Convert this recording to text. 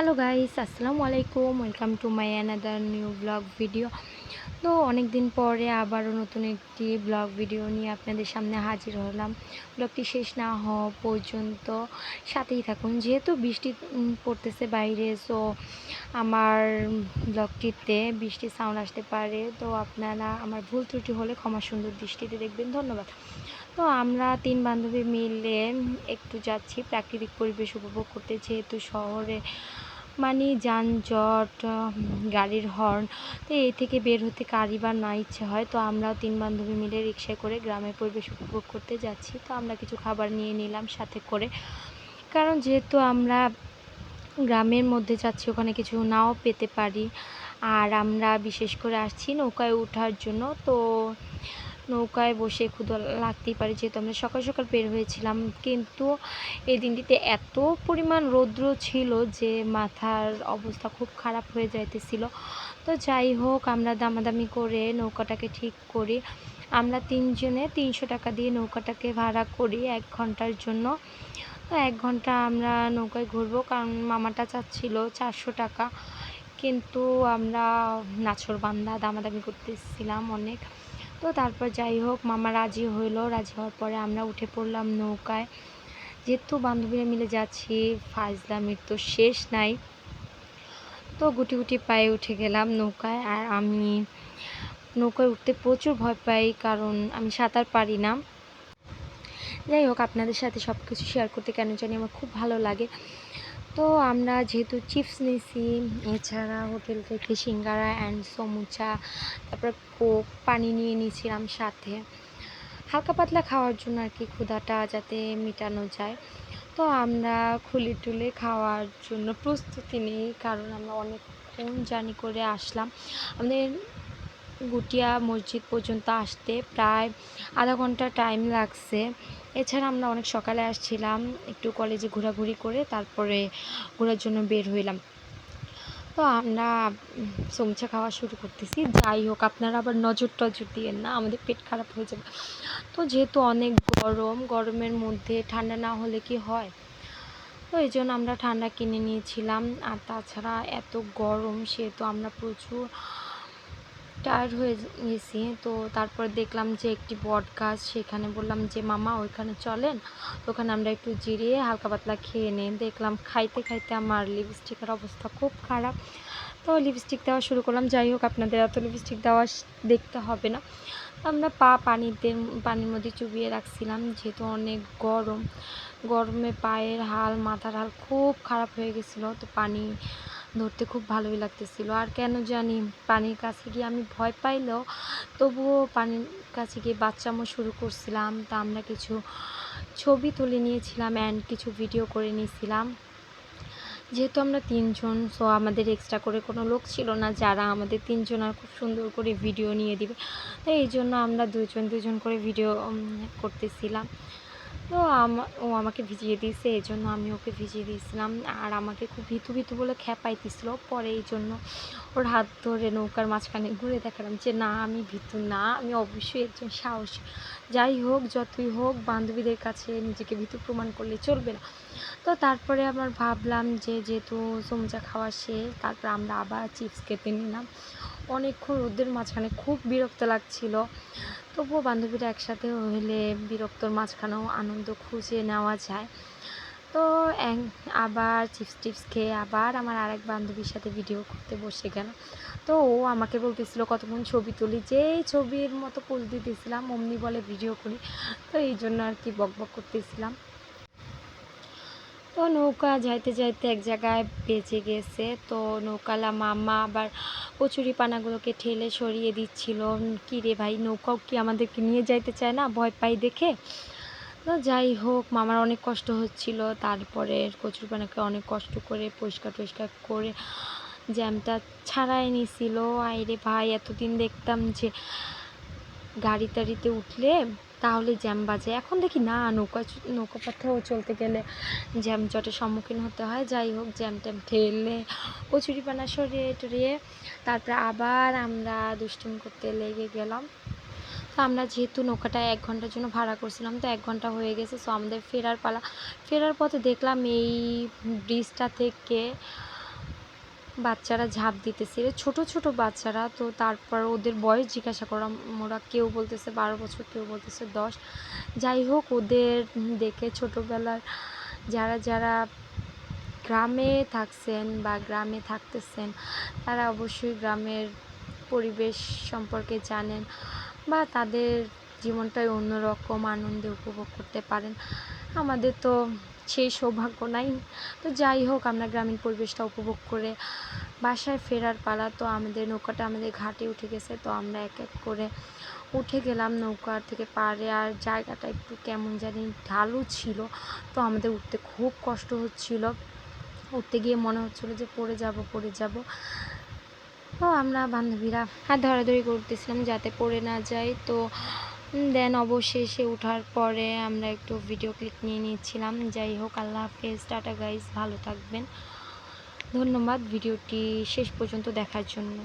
Hello guys আসসালামু আলাইকুম welcome to my another new vlog video তো অনেক দিন পরে আবারও নতুন একটি ব্লগ ভিডিও নিয়ে আপনাদের সামনে হাজির হলাম। ব্লগটি শেষ না হওয়া পর্যন্ত সাথেই থাকুন। যেহেতু বৃষ্টি পড়তেছে বাইরে সো আমার ব্লগটিতে বৃষ্টির সাউন্ড আসতে পারে। তো আপনারা আমার ভুল ত্রুটি হলে ক্ষমা সুন্দর দৃষ্টিতে দেখবেন। ধন্যবাদ। তো আমরা তিন বান্ধবী মিলে একটু যাচ্ছি। প্রাকৃতিক পরিবেশ উপভোগ করতে। যেহেতু শহরে মানে যানজট গাড়ির হর্ন, তো এই থেকে বের হতে কারই বা না ইচ্ছে হয়। তো আমরাও তিন বান্ধবী মিলে রিক্সায় করে গ্রামের পরিবেশ উপভোগ করতে যাচ্ছি। তো আমরা কিছু খাবার নিয়ে নিলাম সাথে করে। কারণ যেহেতু আমরা গ্রামের মধ্যে যাচ্ছি, ওখানে কিছু নাও পেতে পারি। আর আমরা বিশেষ করে আসছি নৌকায় ওঠার জন্য। তো নৌকায় বসে ক্ষুধা লাগতেই পারে, যেহেতু আমরা সকাল সকাল বের হয়েছিলাম। কিন্তু এই দিনটিতে এত পরিমাণ রৌদ্র ছিল যে মাথার অবস্থা খুব খারাপ হয়ে যাইতেছিল। তো যাই হোক, আমরা দামাদামি করে নৌকাটাকে ঠিক করি। আমরা তিনজনে তিনশো টাকা দিয়ে নৌকাটাকে ভাড়া করি এক ঘণ্টার জন্য। তো এক ঘণ্টা আমরা নৌকায় ঘুরবো, কারণ মামাটা চাচ্ছিল চারশো টাকা। কিন্তু আমরা নাছর বান্দা দামাদামি করতেছিলাম অনেক। তো তারপর যাই হোক, মামা রাজি হইল। রাজি হওয়ার পরে আমরা উঠে পড়লাম নৌকায়। যেহেতু বান্ধবীরা মিলে যাচ্ছি ফাজলামির তো শেষ নাই। তো গুটি গুটি পায়ে উঠে গেলাম নৌকায় আর আমি নৌকায় উঠতে প্রচুর ভয় পাই কারণ আমি সাঁতার পারি না। যাই হোক, আপনাদের সাথে সব কিছু শেয়ার করতে কেন জানি আমার খুব ভালো লাগে। তো আমরা যেহেতু চিপস নিয়েছি এছাড়া হোটেল থেকে সিঙ্গারা অ্যান্ড সমুচা, তারপর কোক পানি নিয়ে নিয়েছিলাম সাথে। হালকা পাতলা খাওয়ার জন্য আর কি ক্ষুধাটা যাতে মেটানো যায়। তো আমরা খুলে টুলে খাওয়ার জন্য প্রস্তুতি নিই, কারণ আমরা অনেকক্ষণ জার্নি করে আসলাম। আমাদের গুটিয়া মসজিদ পর্যন্ত আসতে প্রায় আধা ঘণ্টা টাইম লাগছে। এছাড়া আমরা অনেক সকালে আসছিলাম, একটু কলেজে ঘোরাঘুরি করে তারপরে ঘোরার জন্য বের হইলাম। তো আমরা সমুচা খাওয়া শুরু করতেছি। যাই হোক, আপনারা আবার নজর টজর দিয়েন না, আমাদের পেট খারাপ হয়ে যাবে। তো যেহেতু অনেক গরম, গরমের মধ্যে ঠান্ডা না হলে কি হয়? তো এই জন্য আমরা ঠান্ডা কিনে নিয়েছিলাম। আর তাছাড়া এত গরম, সেহেতু আমরা প্রচুর টায়ার্ড হয়ে গেছি। তো তারপর দেখলাম যে একটি বট গাছ, সেখানে বললাম যে, মামা, ওইখানে চলেন। ওখানে আমরা একটু জিরিয়ে হালকা পাতলা খেয়ে নিই দেখলাম খাইতে খাইতে আমার লিপস্টিকের অবস্থা খুব খারাপ। তো লিপস্টিক দেওয়া শুরু করলাম। যাই হোক, আপনাদের এত লিপস্টিক দেওয়া দেখতে হবে না। আমরা পা পানিতে, পানির মধ্যে চুবিয়ে রাখছিলাম। যেহেতু অনেক গরম, গরমে পায়ের হাল, মাথার হাল খুব খারাপ হয়ে গেছিল। তো পানি ধরতে খুব ভালোই লাগতেছিল। আর কেন জানি পানির কাছে গিয়ে আমি ভয় পাইলেও তবুও পানির কাছে গিয়ে বাচ্চামো শুরু করছিলাম। তা আমরা কিছু ছবি তুলে নিয়েছিলাম অ্যান্ড কিছু ভিডিও করে নিয়েছিলাম। যেহেতু আমরা তিনজন সো আমাদের এক্সট্রা করে কোনো লোক ছিল না যারা আমাদের তিনজন আর খুব সুন্দর করে ভিডিও নিয়ে দিবে। তো এই জন্য আমরা দুজন দুজন করে ভিডিও করতেছিলাম। তো ও আমাকে ভিজিয়ে দিয়েছে, এই জন্য আমি ওকে ভিজিয়ে দিয়েছিলাম। আর আমাকে খুব ভিতু ভিতু বলে খ্যাপাইতেছিল। পরে এই জন্য ওর হাত ধরে নৌকার মাঝখানে ঘুরে দেখালাম যে, না, আমি ভিতু না, আমি অবশ্যই একজন সাহসী। যাই হোক, যতই হোক, বান্ধবীদের কাছে নিজেকে ভীতু প্রমাণ করলে চলবে না। তো তারপরে আমার ভাবলাম যে, যেহেতু সমুচা খাওয়া শেষ, তারপর আমরা আবার চিপস খেতে নিলাম। অনেকক্ষণ রোদের মাঝখানে খুব বিরক্ত লাগছিল। তবুও বান্ধবীরা একসাথে হলে বিরক্তর মাঝখানেও আনন্দ খুঁজে নেওয়া যায়। তো আবার চিপস টিপস খেয়ে আবার আমার আরেক বান্ধবীর সাথে ভিডিও করতে বসে গেল। তো ও আমাকে বলতেছিল, কতক্ষণ ছবি তুলি? যেই ছবির মতো পোজ দিতেছিলাম, অমনি বলে ভিডিও করি। তো এই জন্য আর কি বক বক করতেছিলাম। তো নৌকা যাইতে যাইতে এক জায়গায় বেজে গেছে। তো নৌকালা মামা আবার কচুরি পানাগুলোকে ঠেলে সরিয়ে দিচ্ছিল। কি রে ভাই, নৌকাও কি আমাদেরকে নিয়ে যাইতে চায় না? ভয় পাই দেখে? তো যাই হোক, মামার অনেক কষ্ট হচ্ছিল। তারপরে কচুরি পানাকে অনেক কষ্ট করে পরিষ্কার টরিষ্কার করে জ্যামটা ছাড়াই নিছিল। আইরে ভাই, এতদিন দেখতাম যে গাড়ি টাড়িতে উঠলে তাহলে জ্যাম বাজে। এখন দেখি না, নৌকা নৌকা পথেও চলতে গেলে জ্যাম জটের সম্মুখীন হতে হয়। যাই হোক, জ্যাম ট্যাম ঠেলে কচুরি পানা সরিয়ে টরিয়ে তারপরে আবার আমরা দুষ্টুমি করতে লেগে গেলাম। তো আমরা যেহেতু নৌকাটা এক ঘণ্টার জন্য ভাড়া করছিলাম, তো এক ঘণ্টা হয়ে গেছে। সো আমাদের ফেরার পালা, ফেরার পথে দেখলাম এই ব্রিজটা থেকে বাচ্চারা ঝাঁপ দিতেছে। ছোট ছোট বাচ্চারা, তো তারপর ওদের বয়স জিজ্ঞাসা করলাম ওরা কেউ বলতেছে বারো বছর, কেউ বলতেছে দশ। যাই হোক, ওদের দেখে ছোটোবেলার যারা যারা গ্রামে থাকছেন বা গ্রামে থাকতেছেন, তারা অবশ্যই গ্রামের পরিবেশ সম্পর্কে জানেন বা তাদের জীবনটাই অন্যরকম আনন্দে উপভোগ করতে পারেন। আমাদের তো সেই সৌভাগ্য নাই। তো যাই হোক, আমরা গ্রামীণ পরিবেশটা উপভোগ করে বাসায় ফেরার পালা তো আমাদের নৌকাটা আমাদের ঘাটে উঠে গেছে। তো আমরা এক এক করে উঠে গেলাম নৌকা থেকে পাড়ে আর জায়গাটা একটু কেমন জানি ঢালু ছিল। তো আমাদের উঠতে খুব কষ্ট হচ্ছিল। উঠতে গিয়ে মনে হচ্ছিল যে পড়ে যাব পড়ে যাব। তো আমরা বান্ধবীরা হাত ধরাধরি করতেছিলাম যাতে পড়ে না যায়। তো দেন অবশেষে ওঠার পরে আমরা একটু ভিডিও ক্লিক নিয়ে নিয়েছিলাম। যাই হোক, আল্লাহ হাফেজ। টাটা গাইজ ভালো থাকবেন। ধন্যবাদ ভিডিওটি শেষ পর্যন্ত দেখার জন্য।